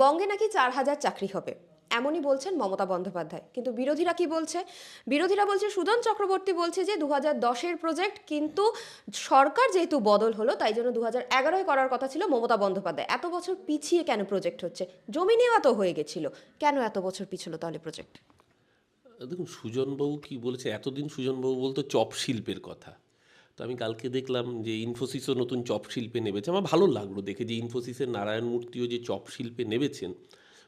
বঙ্গে নাকি চার হাজার চাকরি হবে? এমনই বলছেন মমতা বন্দ্যোপাধ্যায়। কিন্তু বিরোধীরা কি বলছে? বিরোধীরা বলছে সুজন চক্রবর্তী বলছে যে দু হাজার দশের প্রজেক্ট কিন্তু সরকার যেহেতু বদল হলো, তাই জন্য দু হাজার এগারোয় করার কথা ছিল মমতা বন্দ্যোপাধ্যায়। এত বছর পিছিয়ে কেন প্রজেক্ট হচ্ছে? জমি নেওয়া তো হয়ে গেছিল। কেন এত বছর পিছলো তাহলে প্রজেক্ট দেখুন সুজনবাবু কি বলেছে? এতদিন সুজনবাবু বলতো চপ শিল্পের কথা। তো আমি কালকে দেখলাম যে ইনফোসিসও নতুন চপ শিল্পে নেমেছে। আমার ভালো লাগল দেখে যে ইনফোসিসের নারায়ণ মূর্তিও যে চপ শিল্পে নেমেছেন,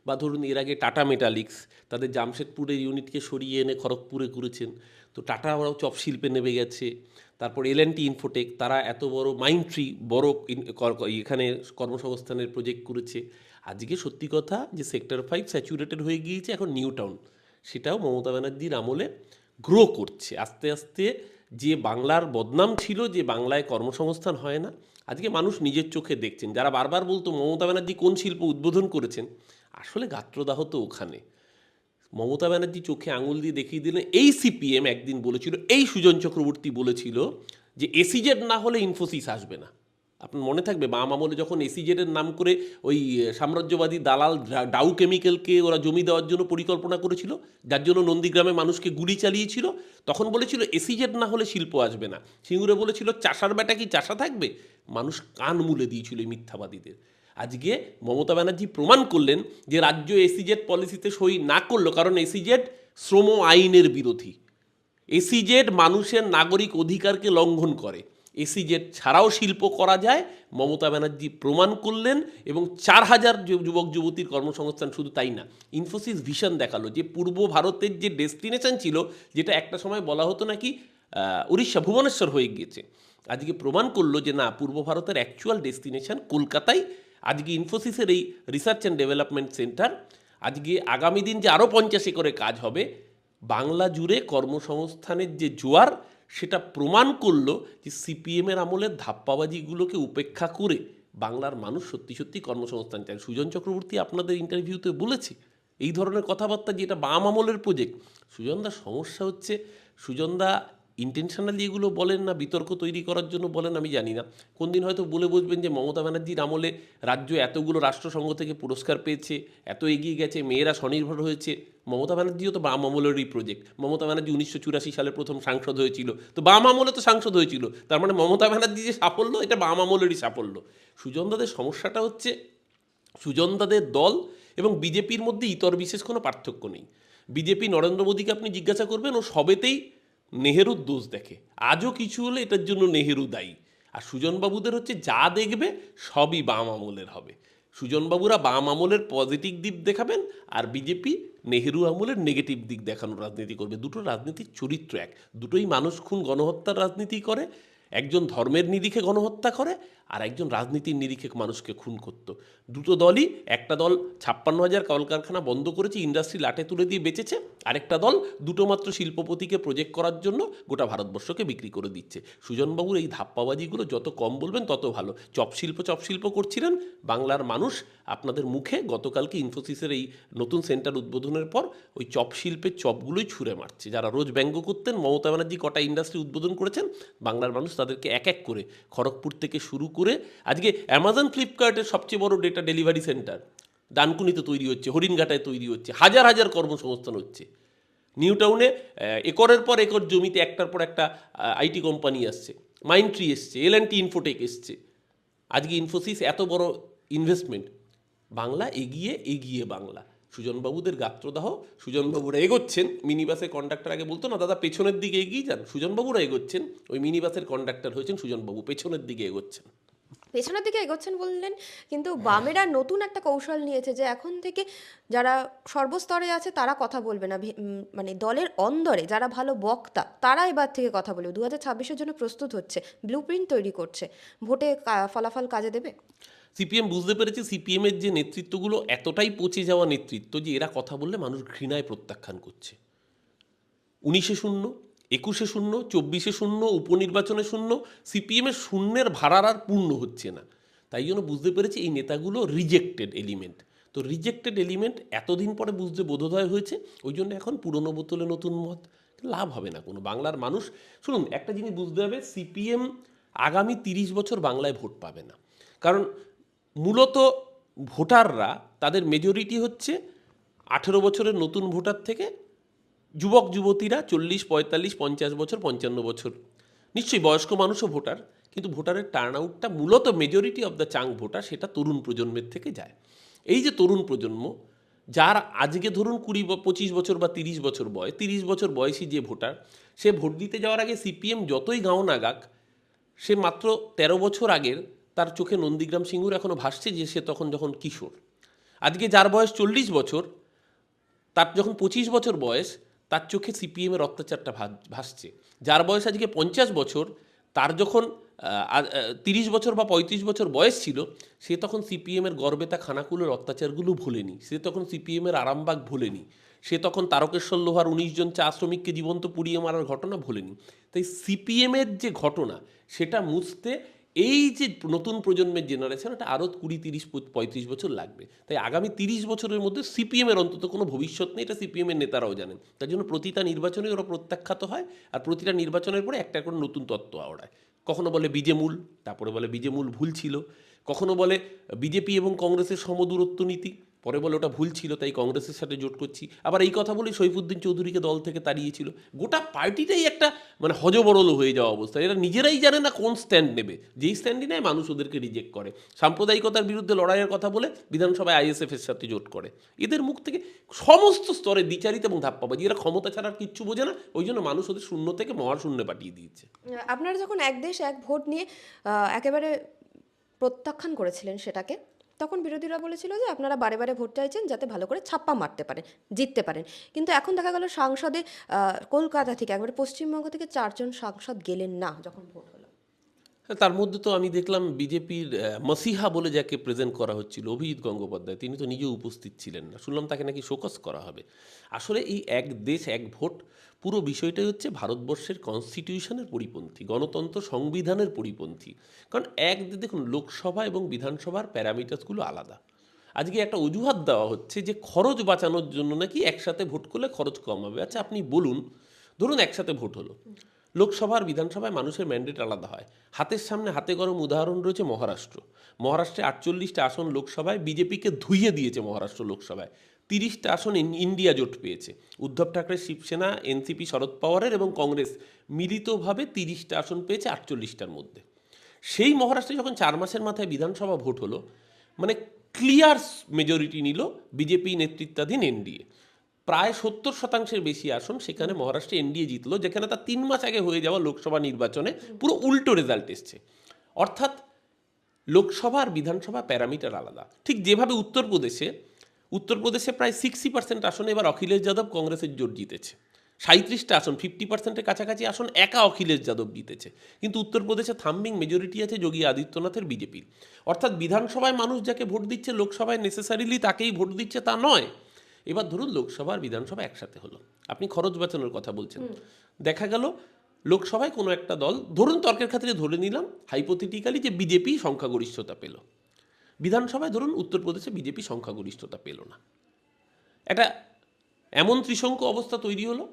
বা ধরুন এর আগে টাটা মেটালিক্স তাদের জামশেদপুরের ইউনিটকে সরিয়ে এনে খড়গপুরে করেছেন, তো টাটা ওরাও চপ শিল্পে নেমে গেছে। তারপর এল টি ইনফোটেক তারা এত বড় মাইন্ড ট্রি, বড় এখানে কর্মসংস্থানের প্রজেক্ট করেছে। আজকে সত্যি কথা যে সেক্টর ফাইভ স্যাচুরেটেড হয়ে গিয়েছে, এখন নিউ টাউন সেটাও মমতা ব্যানার্জির আমলে গ্রো করছে। আস্তে আস্তে যে বাংলার বদনাম ছিল যে বাংলায় কর্মসংস্থান হয় না, আজকে মানুষ নিজের চোখে দেখছেন। যারা বারবার বলতো, মমতা ব্যানার্জি কোন শিল্প উদ্বোধন করেছেন, আসলে গাত্রদাহ তো ওখানে। মমতা ব্যানার্জি চোখে আঙুল দিয়ে দেখিয়ে দিলেন, এই সিপিএম একদিন বলেছিল, এই সুজন চক্রবর্তী বলেছিল যে এসিজেড না হলে ইনফোসিস আসবে না। আপনার মনে থাকবে? বাম আমলে যখন এসিজেডের নাম করে ওই সাম্রাজ্যবাদী দালাল ডাউ কেমিক্যালকে ওরা জমি দেওয়ার জন্য পরিকল্পনা করেছিল, যার জন্য নন্দীগ্রামে মানুষকে গুলি চালিয়েছিল, তখন বলেছিল এসিজেড না হলে শিল্প আসবে না। সিঙ্গুরে বলেছিল, চাষার বেটা কি চাষা থাকবে? মানুষ কান মুলে দিয়েছিল এই মিথ্যাবাদীদের। আজকে মমতা ব্যানার্জি প্রমাণ করলেন যে রাজ্য এসিজেড পলিসিতে সই না করল, কারণ এসিজেড শ্রম আইনের বিরোধী। এসিজেড মানুষের নাগরিক অধিকারকে লঙ্ঘন করে। এসিজেড ছাড়াও শিল্প করা যায়। মমতা ব্যানার্জি প্রমাণ করলেন এবং চার হাজার যুবক, যুবতীর কর্মসংস্থান শুধু তাই না, ইনফোসিস ভিশন দেখাল যে পূর্ব ভারতের যে ডেস্টিনেশন ছিল, যেটা একটা সময় বলা হতো নাকি উড়িষ্যা ভুবনেশ্বর হয়ে গিয়েছে। আজকে প্রমাণ করল যে না, পূর্ব ভারতের অ্যাকচুয়াল ডেস্টিনেশন কলকাতায় আজকে ইনফোসিসের এই রিসার্চ অ্যান্ড ডেভেলপমেন্ট সেন্টার আজকে আগামী দিন যে আরও পঞ্চাশ একরে কাজ হবে, বাংলা জুড়ে কর্মসংস্থানের যে জোয়ার সেটা প্রমাণ করল যে সিপিএমের আমলের ধাপ্পাবাজিগুলোকে উপেক্ষা করে বাংলার মানুষ সত্যি সত্যি কর্মসংস্থান চায়। সুজন চক্রবর্তী আপনাদের ইন্টারভিউতে বলেছে এই ধরনের কথাবার্তা যেটা বাম আমলের প্রজেক্ট সুজনদার সমস্যা হচ্ছে সুজনদা ইন্টেনশনালি এগুলো বলেন না, বিতর্ক তৈরি করার জন্য বলেন, আমি জানি না। কোন দিন হয়তো বলে বসবেন যে, মমতা ব্যানার্জির আমলে রাজ্য এতগুলো রাষ্ট্রসংঘ থেকে পুরস্কার পেয়েছে, এত এগিয়ে গেছে, মেয়েরা স্বনির্ভর হয়েছে। মমতা ব্যানার্জিও তো বাম আমলেরই প্রজেক্ট মমতা ব্যানার্জি উনিশশো চুরাশি সালে প্রথম সাংসদ হয়েছিল। তো বাম আমলে তো সাংসদ হয়েছিল। তার মানে মমতা ব্যানার্জি যে সাফল্য, এটা বাম আমলেরই সাফল্য। সুজনদাদের সমস্যাটা হচ্ছে, সুজনদাদের দল এবং বিজেপির মধ্যে ইতর বিশেষ কোনো পার্থক্য নেই। বিজেপি নরেন্দ্র মোদীকে আপনি জিজ্ঞাসা করবেন, ও সবেতেই নেহেরুর দোষ দেখে। আজও কিছু হলে এটার জন্য নেহেরু দায়ী। আর সুজনবাবুদের হচ্ছে যা দেখবে সবই বাম আমলের হবে। সুজনবাবুরা বাম আমলের পজিটিভ দিক দেখাবেন আর বিজেপি নেহেরু আমলের নেগেটিভ দিক দেখানোর রাজনীতি করবে। দুটো রাজনীতির চরিত্র এক। দুটোই মানুষ খুন গণহত্যার রাজনীতি করে, একজন ধর্মের নিরিখে গণহত্যা করে আর একজন রাজনীতির নিরিখে মানুষকে খুন করতো। দুটো দলই, একটা দল ছাপ্পান্ন হাজার কলকারখানা বন্ধ করেছে ইন্ডাস্ট্রি লাটে তুলে দিয়ে বেঁচেছে, আরেকটা দল দুটো মাত্র শিল্পপতিকে প্রজেক্ট করার জন্য গোটা ভারতবর্ষকে বিক্রি করে দিচ্ছে। সুজনবাবুর এই ধাপ্পাবাজিগুলো যত কম বলবেন, তত ভালো। চপ শিল্প চপ শিল্প করছিলেন বাংলার মানুষ। আপনাদের মুখে গতকালকে ইনফোসিসের এই নতুন সেন্টার উদ্বোধনের পর ওই চপ শিল্পের চপগুলোই ছুঁড়ে মারছে। যারা রোজ ব্যঙ্গ করতেন, মমতা ব্যানার্জি কটা ইন্ডাস্ট্রি উদ্বোধন করেছেন, বাংলার মানুষ তাদেরকে এক এক করে খড়গপুর থেকে শুরু করে আজকে অ্যামাজন ফ্লিপকার্টের সবচেয়ে বড় ডেটা ডেলিভারি সেন্টার ডানকুনিতে তৈরি হচ্ছে, হরিণঘাটায় তৈরি হচ্ছে, হাজার হাজার কর্মসংস্থান হচ্ছে। নিউ টাউনে একরের পর একর জমিতে একটার পর একটা আইটি কোম্পানি আসছে। মাইন্ডট্রি এসছে এল অ্যান্ড টি ইনফোটেক এসছে। আজকে ইনফোসিস এত বড় ইনভেস্টমেন্ট বাংলা এগিয়ে এগিয়ে বাংলা। সুজনবাবুদের গাত্রদাহ, সুজনবাবুরা এগোচ্ছেন। মিনি বাসের কন্ডাক্টর আগে বলতো, না, দাদা, পেছনের দিকে এগিয়ে যান। সুজনবাবুরা এগোচ্ছেন। ওই মিনি বাসের কন্ডাক্টর হয়েছেন সুজনবাবু, পেছনের দিকে এগোচ্ছেন। পেছনের দিকে এগোচ্ছেন বললেন, কিন্তু বামেরা নতুন একটা কৌশল নিয়েছে যে এখন থেকে যারা সর্বস্তরে আছে তারা কথা বলবে না। মানে দলের অন্দরে যারা ভালো বক্তা, তারা এবার থেকে কথা বলবে। দু হাজার ছাব্বিশের জন্য প্রস্তুত হচ্ছে ব্লু তৈরি করছে। ভোটে ফলাফল কাজে দেবে? সিপিএম বুঝতে পেরেছে, সিপিএমের যে নেতৃত্বগুলো এতটাই পচে যাওয়া নেতৃত্ব যে এরা কথা বললে মানুষ ঘৃণায় প্রত্যাখ্যান করছে। উনিশে শূন্য একুশে শূন্য, চব্বিশে শূন্য, উপনির্বাচনে শূন্য, সিপিএমের শূন্যের ভাড়ার আর পূর্ণ হচ্ছে না। তাই জন্য বুঝতে পেরেছি এই নেতাগুলো রিজেক্টেড এলিমেন্ট তো রিজেক্টেড এলিমেন্ট এতদিন পরে বুঝতে বোধোদয় হয়েছে, ওই জন্য এখন পুরনো বোতলে নতুন মত লাভ হবে না কোনো বাংলার মানুষ। শুনুন, একটা জিনিস বুঝতে হবে, সিপিএম আগামী তিরিশ বছর বাংলায় ভোট পাবে না। কারণ মূলত ভোটাররা, তাদের মেজরিটি হচ্ছে আঠেরো বছরের নতুন ভোটার থেকে যুবক, যুবতীরা চল্লিশ, পঁয়তাল্লিশ, পঞ্চাশ বছর, পঞ্চান্ন বছর। নিশ্চয়ই বয়স্ক মানুষও ভোটার, কিন্তু ভোটারের টার্ন আউটটা মূলত মেজরিটি অফ দ্য চাং ভোটার, সেটা তরুণ প্রজন্মের থেকে যায়। এই যে তরুণ প্রজন্ম, যার আজকে ধরুন কুড়ি পঁচিশ বছর বা তিরিশ বছর বয়স, তিরিশ বছর বয়সী যে ভোটার, সে ভোট দিতে যাওয়ার আগে সিপিএম যতই গাঁও নাগাক সে মাত্র ১৩ বছর আগের তার চোখে নন্দীগ্রাম সিঙ্গুর এখনও ভাসছে যে সে তখন যখন কিশোর। আজকে যার বয়স চল্লিশ বছর, তার যখন পঁচিশ বছর বয়স তার চোখে সিপিএমের অত্যাচারটা ভাস- ভাসছে। যার বয়স আজকে পঞ্চাশ বছর, তার যখন তিরিশ বছর বা পঁয়ত্রিশ বছর বয়স ছিল, সে তখন সিপিএমের গর্বেতা খানাকুলের অত্যাচারগুলো ভুলেনি। সে তখন সিপিএমের আরামবাগ ভুলেনি। সে তখন তারকেশ্বর লোহার উনিশ জন চা শ্রমিককে জীবন্ত পুড়িয়ে মারার ঘটনা ভুলেনি। তাই সিপিএমের যে ঘটনা, সেটা মুছতে এই যে নতুন প্রজন্মের জেনারেশন এটা আরও কুড়ি, তিরিশ, পঁয়ত্রিশ বছর লাগবে। তাই আগামী তিরিশ বছরের মধ্যে সিপিএমের অন্তত কোনো ভবিষ্যৎ নেই, এটা সিপিএমের নেতারাও জানেন। তার জন্য প্রতিটা নির্বাচনে ওরা প্রত্যাখ্যাত হয়, আর প্রতিটা নির্বাচনের পরে একটা করে নতুন তত্ত্ব আওড়ায়। কখনো বলে বিজেমূল, তারপরে বলে বিজেমূল ভুল ছিল। কখনো বলে বিজেপি এবং কংগ্রেসের সমদূরত্ব নীতি পরে বলে ওটা ভুল ছিল, তাই কংগ্রেসের সাথে জোট করছি। আবার এই কথা বলে সৈফুদ্দিন চৌধুরীকে দল থেকে তাড়িয়েছিল। গোটা পার্টিটাই একটা মানে হজবরল হয়ে যাওয়া অবস্থা। এরা নিজেরাই জানে না কোন স্ট্যান্ড নেবে। যেই স্ট্যান্ডই নেয়, মানুষ ওদেরকে রিজেক্ট করে। সাম্প্রদায়িকতার বিরুদ্ধে লড়াইয়ের কথা বলে বিধানসভায় আইএসএফের সাথে জোট করে। এদের মুখ থেকে সমস্ত স্তরে দ্বিচারিত এবং ধাপ্পাবাজি। এরা ক্ষমতা ছাড়া আর কিচ্ছু বোঝে না, ওই জন্য মানুষ ওদের শূন্য থেকে মহাশূন্যে পাঠিয়ে দিয়েছে। আপনারা যখন এক দেশ, এক ভোট নিয়ে একেবারে প্রত্যাখ্যান করেছিলেন সেটাকে তখন বিরোধীরা বলেছিল যে আপনারা বারে বারে ভোট চাইছেন যাতে ভালো করে ছাপ্পা মারতে পারেন, জিততে পারেন। কিন্তু এখন দেখা গেল সাংসদে কলকাতা থেকে, একবারে পশ্চিমবঙ্গ থেকে চারজন সাংসদ গেলেন না যখন ভোট হলো। তার মধ্যে তো আমি দেখলাম বিজেপির মসিহা বলে যাকে প্রেজেন্ট করা হচ্ছিল, অভিজিৎ গঙ্গোপাধ্যায়, তিনি তো নিজে উপস্থিত ছিলেন না। শুনলাম তাকে নাকি শোকস করা হবে। আসলে এই এক দেশ, এক ভোট, পুরো বিষয়টাই হচ্ছে ভারতবর্ষের কনস্টিটিউশনের পরিপন্থী, গণতন্ত্র সংবিধানের পরিপন্থী। কারণ এক দেখুন, লোকসভা এবং বিধানসভার প্যারামিটার্সগুলো আলাদা। আজকে একটা অজুহাত দেওয়া হচ্ছে যে খরচ বাঁচানোর জন্য নাকি একসাথে ভোট করলে খরচ কম হবে। আচ্ছা আপনি বলুন, ধরুন একসাথে ভোট হলো। লোকসভা আর বিধানসভায় মানুষের ম্যান্ডেট আলাদা হয়। হাতের সামনে হাতে গরম উদাহরণ রয়েছে মহারাষ্ট্র। মহারাষ্ট্রে আটচল্লিশটা আসন লোকসভায়, বিজেপিকে ধুইয়ে দিয়েছে মহারাষ্ট্র লোকসভায়। তিরিশটা আসন ইন্ডিয়া জোট পেয়েছে। উদ্ধব ঠাকরে শিবসেনা, এনসিপি শরদ পাওয়ারের এবং কংগ্রেস মিলিতভাবে তিরিশটা আসন পেয়েছে আটচল্লিশটার মধ্যে। সেই মহারাষ্ট্রে যখন চার মাসের মাথায় বিধানসভা ভোট হলো মানে ক্লিয়ার মেজরিটি নিল বিজেপি নেতৃত্বাধীন এনডিএ। প্রায় সত্তর শতাংশের বেশি আসন সেখানে মহারাষ্ট্রে এনডিএ জিতলো যেখানে তার তিন মাস আগে হয়ে যাওয়া লোকসভা নির্বাচনে পুরো উল্টো রেজাল্ট এসছে। অর্থাৎ লোকসভা আর বিধানসভা প্যারামিটার আলাদা। ঠিক যেভাবে উত্তরপ্রদেশে উত্তরপ্রদেশে প্রায় সিক্সটি পার্সেন্ট আসনে এবার অখিলেশ যাদব কংগ্রেসের জোট জিতেছে। সাঁত্রিশটা আসন ফিফটি পার্সেন্টের কাছাকাছি আসন একা অখিলেশ যাদব জিতেছে। কিন্তু উত্তরপ্রদেশে থাম্বিং মেজরিটি আছে যোগী আদিত্যনাথের বিজেপির। অর্থাৎ বিধানসভায় মানুষ যাকে ভোট দিচ্ছে লোকসভায় নেসেসারিলি তাকেই ভোট দিচ্ছে তা নয়। এবার ধরুন লোকসভা আর বিধানসভা একসাথে হলো। আপনি খরচ বাঁচানোর কথা বলছেন। দেখা গেল লোকসভায় কোনো একটা দল ধরুন তর্কের খাতিরে ধরে নিলাম হাইপোথেটিক্যালি যে বিজেপি সংখ্যাগরিষ্ঠতা পেল। বিধানসভায় ধরুন উত্তরপ্রদেশে বিজেপি সংখ্যাগরিষ্ঠতা পেল না। একটা এমন ত্রিশঙ্ক অবস্থা তৈরি হলো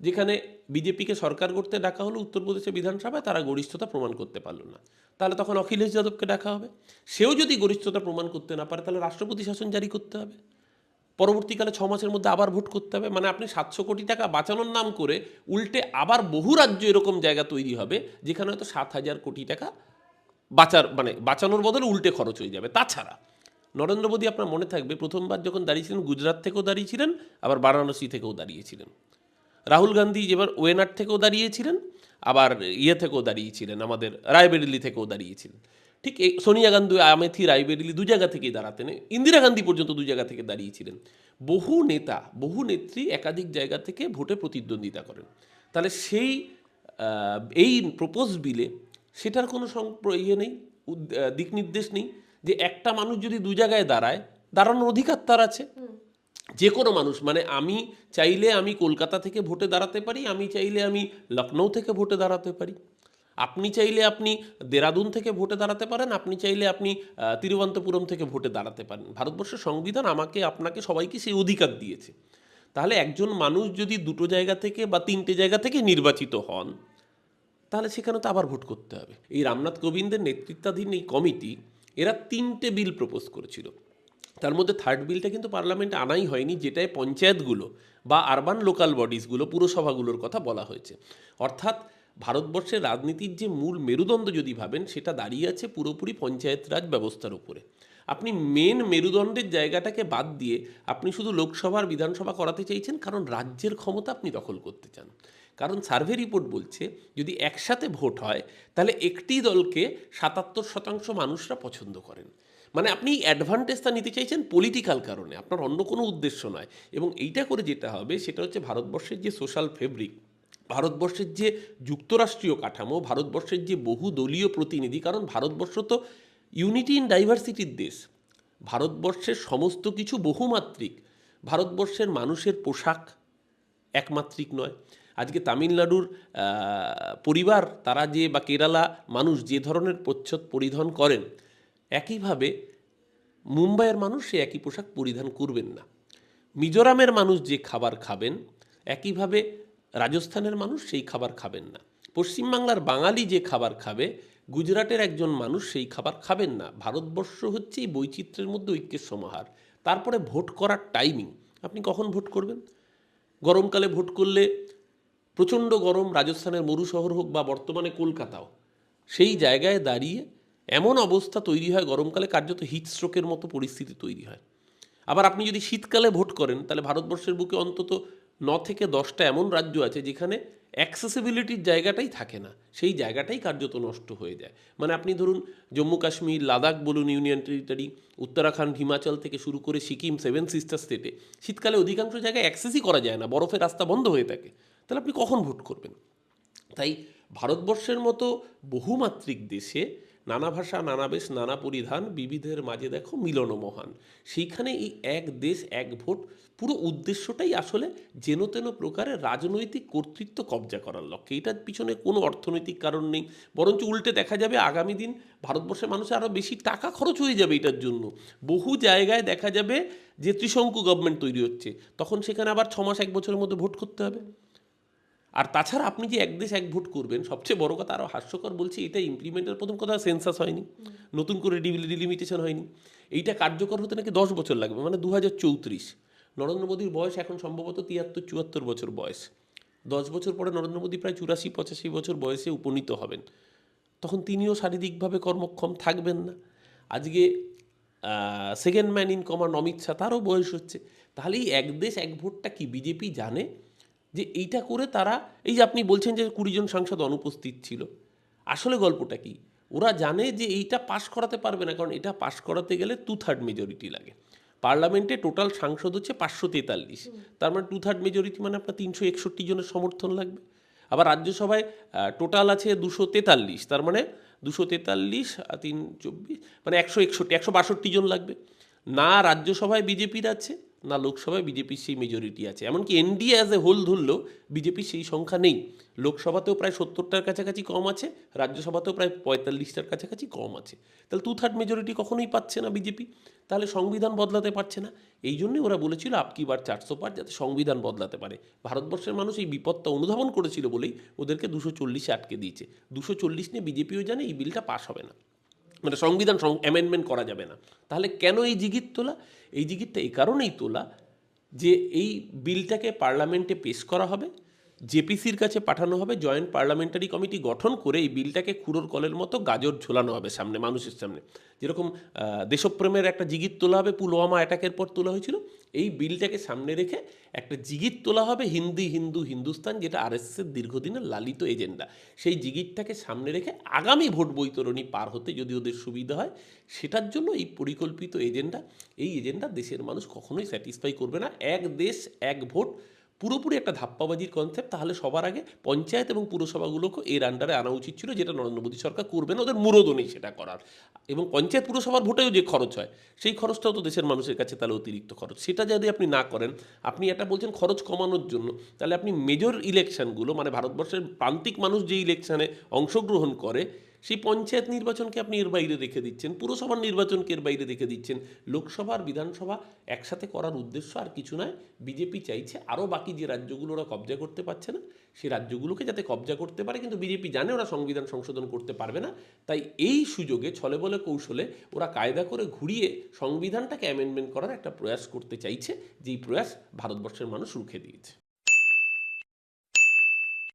যেখানে বিজেপিকে সরকার করতে ডাকা হলো উত্তরপ্রদেশে বিধানসভায় তারা গরিষ্ঠতা প্রমাণ করতে পারল না। তাহলে তখন অখিলেশ যাদবকে ডাকা হবে। সেও যদি গরিষ্ঠতা প্রমাণ করতে না পারে তাহলে রাষ্ট্রপতি শাসন জারি করতে হবে। পরবর্তীকালে ছ মাসের মধ্যে আবার ভোট করতে হবে। মানে আপনি সাতশো কোটি টাকা বাঁচানোর নাম করে উল্টে আবার বহু রাজ্য এরকম জায়গা তৈরি হবে, যেখানে হয়তো সাত হাজার কোটি টাকা বাঁচার মানে বাঁচানোর বদলে উল্টে খরচ হয়ে যাবে। তাছাড়া নরেন্দ্র মোদী আপনার মনে থাকবে, প্রথমবার যখন দাঁড়িয়েছিলেন, গুজরাট থেকেও দাঁড়িয়েছিলেন, আবার বারাণসী থেকেও দাঁড়িয়েছিলেন। রাহুল গান্ধী যেবার ওয়েনার থেকেও দাঁড়িয়েছিলেন, আবার ইয়ে থেকেও দাঁড়িয়েছিলেন, আমাদের রায়বেরেলি থেকেও দাঁড়িয়েছিলেন। ঠিক এই সোনিয়া গান্ধী আমেথি রায়বেরেলি দু জায়গা থেকেই দাঁড়াতেন। ইন্দিরা গান্ধী পর্যন্ত দু জায়গা থেকে দাঁড়িয়েছিলেন। বহু নেতা বহু নেত্রী একাধিক জায়গা থেকে ভোটে প্রতিদ্বন্দ্বিতা করেন। তাহলে সেই এই প্রপোজ বিলে সেটার কোনো ইয়ে নেই দিক নির্দেশ নেই যে একটা মানুষ যদি দু জায়গায় দাঁড়ায় দাঁড়ানোর অধিকার তার আছে। যে কোনো মানুষ মানে আমি চাইলে আমি কলকাতা থেকে ভোটে দাঁড়াতে পারি আমি চাইলে আমি লখনৌ থেকে ভোটে দাঁড়াতে পারি। আপনি চাইলে আপনি দেরাদুন থেকে ভোটে দাঁড়াতে পারেন, আপনি চাইলে আপনি তিরুবন্তপুরম থেকে ভোটে দাঁড়াতে পারেন। ভারতবর্ষের সংবিধান আমাকে, আপনাকে সবাইকে সেই অধিকার দিয়েছে। তাহলে একজন মানুষ যদি দুটো জায়গা থেকে বা তিনটে জায়গা থেকে নির্বাচিত হন, তাহলে সেখানে তো আবার ভোট করতে হবে। এই রামনাথ কোবিন্দের নেতৃত্বাধীন এই কমিটি, এরা তিনটে বিল প্রপোজ করেছিল। তার মধ্যে থার্ড বিলটা কিন্তু পার্লামেন্টে আনাই হয়নি, যেটায় পঞ্চায়েতগুলো বা আরবান লোকাল বডিজগুলো, পুরসভাগুলোর কথা বলা হয়েছে। অর্থাৎ ভারতবর্ষের রাজনীতির যে মূল মেরুদণ্ড যদি ভাবেন, সেটা দাঁড়িয়ে আছে পুরোপুরি পঞ্চায়েত রাজ ব্যবস্থার উপরে। আপনি মেন মেরুদণ্ডের জায়গাটাকে বাদ দিয়ে আপনি শুধু লোকসভার বিধানসভা করাতে চাইছেন, কারণ রাজ্যের ক্ষমতা আপনি দখল করতে চান। কারণ সার্ভে রিপোর্ট বলছে, যদি একসাথে ভোট হয়, তাহলে একটি দলকে সাতাত্তর শতাংশ মানুষরা পছন্দ করেন। মানে আপনি অ্যাডভান্টেজটা নিতে চাইছেন পলিটিক্যাল কারণে, আপনার অন্য কোনো উদ্দেশ্য নয়। এবং এইটা করে যেটা হবে, সেটা হচ্ছে ভারতবর্ষের যে সোশ্যাল ফেব্রিক ভারতবর্ষের যে যুক্তরাষ্ট্রীয় কাঠামো, ভারতবর্ষের যে বহু দলীয় প্রতিনিধি, কারণ ভারতবর্ষ তো ইউনিটি ইন ডাইভার্সিটির দেশ। ভারতবর্ষের সমস্ত কিছু বহুমাত্রিক, ভারতবর্ষের মানুষের পোশাক একমাত্রিক নয়। আজকে তামিলনাড়ুর পরিবার, তারা যে বা কেরালা মানুষ যে ধরনের প্রচ্ছদ পরিধান করেন, একইভাবে মুম্বাইয়ের মানুষ সে একই পোশাক পরিধান করবেন না। মিজোরামের মানুষ যে খাবার খাবেন, একইভাবে রাজস্থানের মানুষ সেই খাবার খাবেন না। পশ্চিমবাংলার বাঙালি যে খাবার খাবে, গুজরাটের একজন মানুষ সেই খাবার খাবেন না। ভারতবর্ষ হচ্ছে এই বৈচিত্র্যের মধ্যে ঐক্যের সমাহার। তারপরে ভোট করার টাইমিং আপনি কখন ভোট করবেন? গরমকালে ভোট করলে প্রচণ্ড গরম রাজস্থানের মরু শহর হোক বা বর্তমানে কলকাতাও, সেই জায়গায় দাঁড়িয়ে এমন অবস্থা তৈরি হয়, গরমকালে কার্যত হিট স্ট্রোকের মতো পরিস্থিতি তৈরি হয়। আবার আপনি যদি শীতকালে ভোট করেন, তাহলে ভারতবর্ষের বুকে অন্তত ন থেকে দশটা এমন রাজ্য আছে যেখানে অ্যাক্সেসিবিলিটির জায়গাটাই থাকে না। সেই জায়গাটাই কার্যত নষ্ট হয়ে যায়। মানে আপনি ধরুন, জম্মু কাশ্মীর, লাদাখ বলুন, ইউনিয়ন টেরিটরি, উত্তরাখণ্ড, হিমাচল থেকে শুরু করে সিকিম, সেভেন সিস্টার স্টেটে, শীতকালে অধিকাংশ জায়গায় অ্যাক্সেসই করা যায় না বরফের রাস্তা বন্ধ হয়ে থাকে। তাহলে আপনি কখন ভোট করবেন? তাই ভারতবর্ষের মতো বহুমাত্রিক দেশে নানা ভাষা, নানা বেশ, নানা পরিধান, বিবিধের মাঝে দেখো মিলন মহান। সেইখানে এই এক দেশ, এক ভোট, পুরো উদ্দেশ্যটাই আসলে যেন তেন প্রকারে রাজনৈতিক কর্তৃত্ব কবজা করার লক্ষ্যে। এটার পিছনে কোনো অর্থনৈতিক কারণ নেই, বরঞ্চ উল্টে দেখা যাবে আগামী দিন ভারতবর্ষের মানুষের আরও বেশি টাকা খরচ হয়ে যাবে এটার জন্য। বহু জায়গায় দেখা যাবে যে ত্রিশঙ্কু গভর্নমেন্ট তৈরি হচ্ছে, তখন সেখানে আবার ছ মাস, এক বছরের মধ্যে ভোট করতে হবে। আর তাছাড়া আপনি যে এক দেশ এক ভোট করবেন, সবচেয়ে বড় কথা আরও হাস্যকর বলছি, এটা ইমপ্লিমেন্টের প্রথম কথা সেন্সাস হয়নি, নতুন করে ডিলিমিটেশন হয়নি। এইটা কার্যকর হতে নাকি দশ বছর লাগবে? মানে দু হাজার চৌত্রিশ। নরেন্দ্র মোদীর বয়স এখন সম্ভবত তিয়াত্তর চুয়াত্তর বছর বয়স। দশ বছর পরে নরেন্দ্র মোদী প্রায় চুরাশি পঁচাশি বছর বয়সে উপনীত হবেন। তখন তিনিও শারীরিকভাবে কর্মক্ষম থাকবেন না। আজকে second man in command Amit Shah, তারও বয়স হচ্ছে। তাহলে এই এক দেশ এক ভোটটা কি, বিজেপি জানে? যে এইটা করে তারা, এই যে আপনি বলছেন যে কুড়ি জন সাংসদ অনুপস্থিত ছিল, আসলে গল্পটা কি? ওরা জানে যে এইটা পাশ করাতে পারবে না, কারণ এটা পাশ করাতে গেলে টু থার্ড মেজরিটি লাগে। পার্লামেন্টে টোটাল সাংসদ হচ্ছে পাঁচশো তেতাল্লিশ। তার মানে টু থার্ড মেজরিটি মানে আপনার তিনশো একষট্টি জনের সমর্থন লাগবে। আবার রাজ্যসভায় টোটাল আছে দুশো তেতাল্লিশ। তার মানে দুশো তেতাল্লিশ তিন চব্বিশ মানে একশো একষট্টি, একশো বাষট্টি জন লাগবে। না রাজ্যসভায় বিজেপির আছে না লোকসভায় বিজেপির সেই মেজরিটি আছে। এমনকি এনডিএ অ্যাজ এ হোল ধরলেও বিজেপির সেই সংখ্যা নেই। লোকসভাতেও প্রায় সত্তরটার কাছাকাছি কম আছে, রাজ্যসভাতেও প্রায় পঁয়তাল্লিশটার কাছাকাছি কম আছে। তাহলে টু থার্ড মেজরিটি কখনোই পাচ্ছে না বিজেপি। তাহলে সংবিধান বদলাতে পারছে না। এই জন্যই ওরা বলেছিল আপকি বার চারশো পার যাতে সংবিধান বদলাতে পারে। ভারতবর্ষের মানুষ এই বিপদটা অনুধাবন করেছিল বলেই ওদেরকে দুশো চল্লিশে আটকে দিয়েছে। দুশো চল্লিশ নিয়ে বিজেপিও জানে এই বিলটা পাস হবে না। মানে সংবিধান অ্যামেন্ডমেন্ট করা যাবে না। তাহলে কেন এই জিগির তোলা? এই জিগিরটা এই কারণেই তোলা যে এই বিলটাকে পার্লামেন্টে পেশ করা হবে, জেপিসির কাছে পাঠানো হবে, জয়েন্ট পার্লামেন্টারি কমিটি গঠন করে এই বিলটাকে খুঁড়োর কলের মতো গাজর ঝোলানো হবে সামনে, মানুষের সামনে। যেরকম দেশপ্রেমের একটা জিগির তোলা হবে, পুলওয়ামা অ্যাটাকের পর তোলা হয়েছিল। এই বিলটাকে সামনে রেখে একটা জিগির তোলা হবে হিন্দি, হিন্দু, হিন্দুস্তান, যেটা আরএসএসের দীর্ঘদিনের লালিত এজেন্ডা। সেই জিগিরটাকে সামনে রেখে আগামী ভোট বৈতরণী পার হতে যদি ওদের সুবিধা হয়, সেটার জন্য এই পরিকল্পিত এজেন্ডা, এই এজেন্ডা দেশের মানুষ কখনোই স্যাটিসফাই করবে না। এক দেশ, এক ভোট পুরোপুরি একটা ধাপ্পাবাজির কনসেপ্ট তাহলে সবার আগে পঞ্চায়েত এবং পুরসভাগুলোকে এর আন্ডারে আনা উচিত ছিল, যেটা নরেন্দ্র মোদী সরকার করবে না ওদের মুরদও নেই সেটা করার। এবং পঞ্চায়েত পুরসভার ভোটেও যে খরচ হয়, সেই খরচটাও তো দেশের মানুষের কাছে তাহলে অতিরিক্ত খরচ। সেটা যদি আপনি না করেন, আপনি এটা বলছেন খরচ কমানোর জন্য, তাহলে আপনি মেজর ইলেকশনগুলো মানে ভারতবর্ষের প্রান্তিক মানুষ যে ইলেকশানে অংশগ্রহণ করে সেই পঞ্চায়েত নির্বাচনকে আপনি এর বাইরে রেখে দিচ্ছেন, পুরসভার নির্বাচনকে এর বাইরে রেখে দিচ্ছেন লোকসভার বিধানসভা একসাথে করার উদ্দেশ্য আর কিছু নয়, বিজেপি চাইছে আরও বাকি যে রাজ্যগুলো ওরা কবজা করতে পারছে না সে রাজ্যগুলোকে যাতে কবজা করতে পারে, কিন্তু বিজেপি জানে ওরা সংবিধান সংশোধন করতে পারবে না, তাই এই সুযোগে ছলে বলে কৌশলে ওরা কায়দা করে ঘুরিয়ে সংবিধানটাকে অ্যামেন্ডমেন্ট করার একটা প্রয়াস করতে চাইছে, যেই প্রয়াস ভারতবর্ষের মানুষ রুখে দিয়েছে।